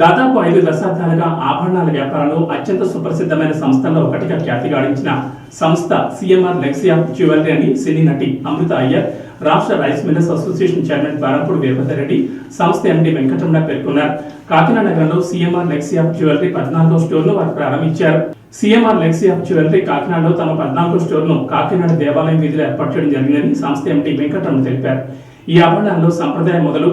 దాదాపు ఐదు దశాబ్దాలుగా ఆభరణాల వ్యాపారంలో అత్యంత సుప్రసిద్ధమైన సంస్థల్లో ఒకటిగా ఖ్యాతి గాడించిన సంస్థ సిఎంఆర్ లెక్సీ ఆఫ్ జ్యువెలరీ అని సినీ నటి అమృత అయ్యర్ రాష్ట్ర rice millers association chairman Barampudi Veerabhadra Reddy సంస్థ ఎండి వెంకటరమణ పేర్కొన్నారు. కాకినాడ నగరంలో సిఎంఆర్ లెక్సీ ఆఫ్ జ్యువెలరీ పద్నాలుగో స్టోర్ను వారు ప్రారంభించారు. సిఎంఆర్ లెక్సీ ఆఫ్ జ్యువెలరీ కాకినాడలో తమ పద్నాలుగో స్టోర్ను కాకినాడ దేవాలయం వీధిలో ఏర్పాటు చేయడం జరిగిందని సంస్థ ఎండి వెంకటరమణ తెలిపారు. ఈ ఆభరణాల్లో సంప్రదాయం మొదలు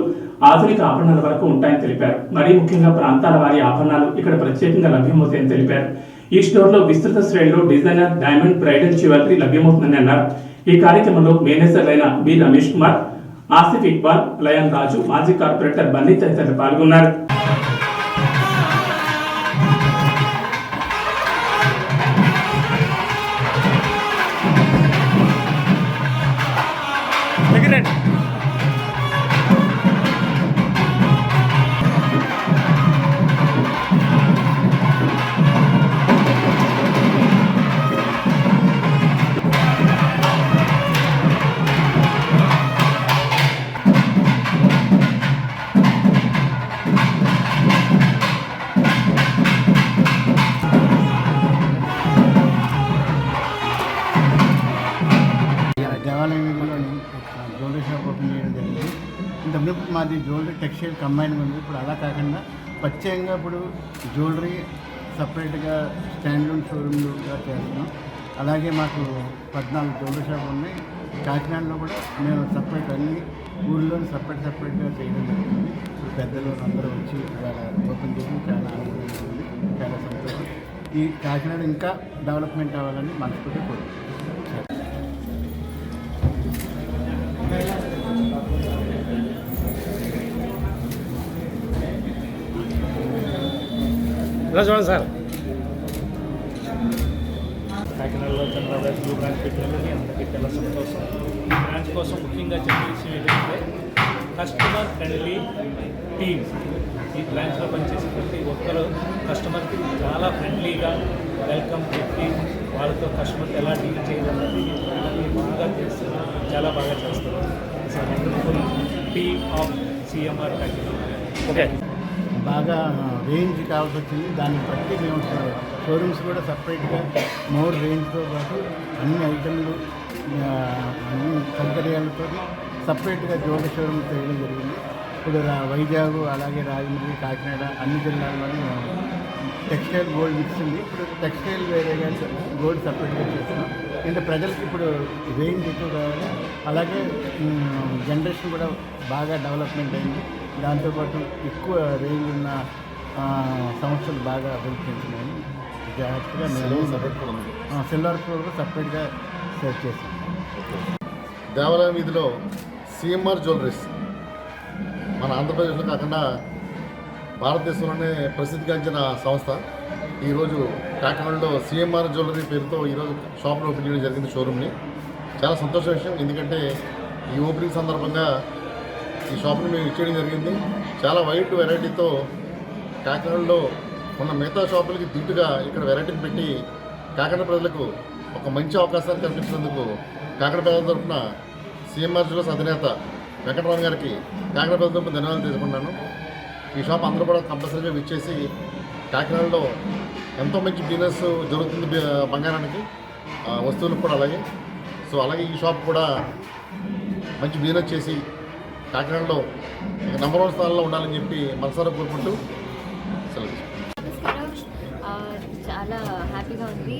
ఆధునిక ఆభరణాల వరకు ఉంటాయని తెలిపారు. మరీ ముఖ్యంగా ప్రాంతాల వారి ఆభరణాలు ఇక్కడ ప్రత్యేకంగా లభ్యమవుతాయని తెలిపారు. ఈ స్టోర్లో విస్తృత శ్రేణిలో డిజైనర్ డైమండ్ బ్రైడల్ జ్యువెలరీ లభ్యమవుతుందని అన్నారు. ఈ కార్యక్రమంలో మేనేజర్లైన బి రమేష్ కుమార్ ఆసిఫ్ ఇక్బాల్ లయన్ రాజు మాజీ కార్పొరేటర్ బన్నీ తదితరులు పాల్గొన్నారు. మాది జ్యువెలరీ టెక్స్టైల్ కంబైన్ ఉంది. ఇప్పుడు అలా కాకుండా ప్రత్యేకంగా ఇప్పుడు జ్యువెలరీ సపరేట్గా స్టాండ్లూన్ షోరూమ్లుగా చేస్తున్నాం. అలాగే మాకు పద్నాలుగు జ్యువెలరీ షాప్ ఉన్నాయి. కాకినాడలో కూడా మేము సపరేట్ అన్ని ఊళ్ళో సపరేట్ సపరేట్గా చేయడం జరిగింది. ఇప్పుడు పెద్దలు అందరూ వచ్చి ఇవాళ ఓపెన్ చేయడం చాలా ఆనందంగా ఉంది. చాలా సంతోషం. ఈ కాకినాడ ఇంకా డెవలప్మెంట్ అవ్వాలని మనస్ఫూర్తి కోరుకుంటున్నాం. ఇలా చూడండి సార్. కాకినాడలో చంద్రబాబు బ్లూ బ్రాంచ్ పెట్టినందుకు అందరికీ చాలా సంతోషం. ఈ బ్రాంచ్ కోసం ముఖ్యంగా చెప్పే విషయం ఏంటంటే కస్టమర్ ఫ్రెండ్లీ టీమ్ ఈ బ్రాంచ్లో పనిచేసే ప్రతి ఒక్కరు కస్టమర్కి చాలా ఫ్రెండ్లీగా వెల్కమ్ చెప్పి వాళ్ళతో కస్టమర్కి ఎలా డీల్ చేయాలన్నది బాగా చేస్తారు చాలా బాగా చేస్తారు. Wonderful team of CMR Kakinada. Okay బాగా రేంజ్ కావాల్సి వచ్చింది. దాన్ని బట్టి మేము షోరూమ్స్ కూడా సపరేట్గా మోర్ రేంజ్తో పాటు అన్ని ఐటమ్లు అన్ని సౌకర్యాలతో సపరేట్గా జ్యువెలరీ షోరూమ్ చేయడం జరిగింది. ఇప్పుడు రా- వైజాగ్ అలాగే రాజమండ్రి కాకినాడ అన్ని జిల్లాల్లోని టెక్స్టైల్ గోల్డ్ ఇచ్చింది. ఇప్పుడు టెక్స్టైల్ వేరేగా గోల్డ్ సపరేట్గా చేస్తున్నాం. అంటే ప్రజలకి ఇప్పుడు రేంజ్ ఎక్కువ కావాలి. అలాగే జనరేషన్ కూడా బాగా డెవలప్మెంట్ అయింది. దాంతోపాటు ఎక్కువ రేంజ్ ఉన్న సంస్థలు బాగా అభివృద్ధి చెందుతున్నాయని జాగ్రత్తగా మేము సిల్వర్ కూడా సపరేట్గా సెట్ చేస్తాం. దేవాలయం వీధిలో సిఎంఆర్ జ్యువెలరీస్. మన ఆంధ్రప్రదేశ్లో కాకుండా భారతదేశంలోనే ప్రసిద్ధిగాంచిన సంస్థ. ఈరోజు కాకినాడలో సిఎంఆర్ జ్యువెలరీ పేరుతో ఈరోజు షాప్ను ఓపెన్ చేయడం జరిగింది షోరూమ్ని. చాలా సంతోష విషయం. ఎందుకంటే ఈ ఓపెనింగ్ సందర్భంగా ఈ షాప్ని మేము ఇచ్చేయడం జరిగింది. చాలా వైట్ వెరైటీతో కాకినాడలో ఉన్న మిగతా షాపులకి దిట్టుగా ఇక్కడ వెరైటీని పెట్టి కాకినాడ ప్రజలకు ఒక మంచి అవకాశాన్ని కల్పించినందుకు కాకినాడ ప్రజల తరఫున సీఎంఆర్ జ్యువెలర్స్ అధినేత వెంకటరామన్ గారికి కాకినాడ ప్రజల తరఫున ధన్యవాదాలు తెలుసుకున్నాను ఈ షాప్ అందరూ కూడా కంపల్సరీగా విచ్చేసి కాకినాడలో ఎంతో మంచి బిజినెస్ జరుగుతుంది బంగారానికి వస్తువులకు కూడా అలాగే. సో అలాగే ఈ షాప్ కూడా మంచి బిజినెస్ చేసి కాకినాడలో నంబర్ వన్ స్థానంలో ఉండాలని చెప్పి మనసారా కోరుకుంటూ సెలవు చాలా హ్యాపీగా ఉంది.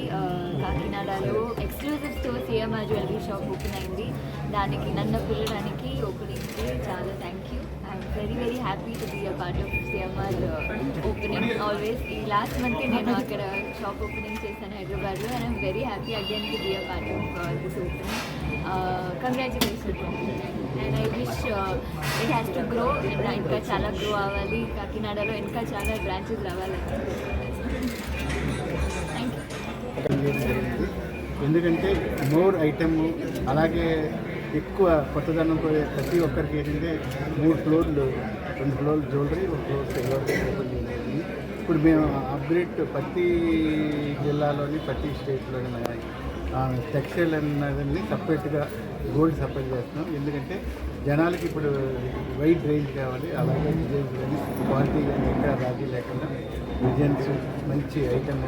కాకినాడలో exclusive store CMR jewellery shop open అయింది. దానికి నన్ను పిల్లడానికి ఓపెనింగ్కి చాలా thank you I'm very very happy to be a part of CMR opening always ఈ లాస్ట్ మంత్ నేను అక్కడ షాప్ ఓపెనింగ్ చేశాను హైదరాబాద్లో and I'm very happy again to be a part of this opening congratulation and I wish it has to grow ఇంకా చాలా grow అవ్వాలి. కాకినాడలో ఇంకా చాలా బ్రాంచెస్ రావాలి. ఎందుకంటే మోర్ ఐటమ్ అలాగే ఎక్కువ కొత్తదనం ప్రతి ఒక్కరికి ఏంటంటే మూడు ఫ్లోర్లు రెండు ఫ్లోర్లు జ్యువెలరీ ఒక ఫ్లోర్ సిల్వర్ ఇప్పుడు మేము అప్గ్రేడ్ ప్రతి జిల్లాలోని ప్రతి స్టేట్లోని టెక్స్టైల్ అన్నది సపరేట్గా గోల్డ్ సపరేట్ చేస్తున్నాం. ఎందుకంటే జనాలకి ఇప్పుడు వైట్ రేంజ్ కావాలి. అలాగే డిజైన్స్ కానీ క్వాలిటీ కానీ ఎక్కడ రాజీ లేకుండా డిజైన్స్ మంచి ఐటమ్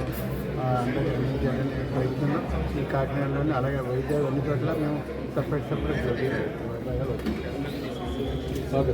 అందరికీ అందించాలని ప్రయత్నం ఈ కాకినాడలోనే అలాగే వైజాగ్ అన్ని చోట్ల మేము సపరేట్ సపరేట్ ఓకే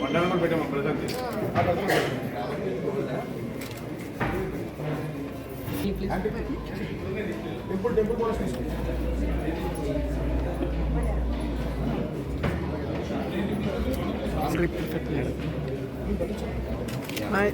వండాలని పెట్టాము ప్రజలకి టెంపుల్ టెంపుల్ కూడా Slip perfectly. Hi.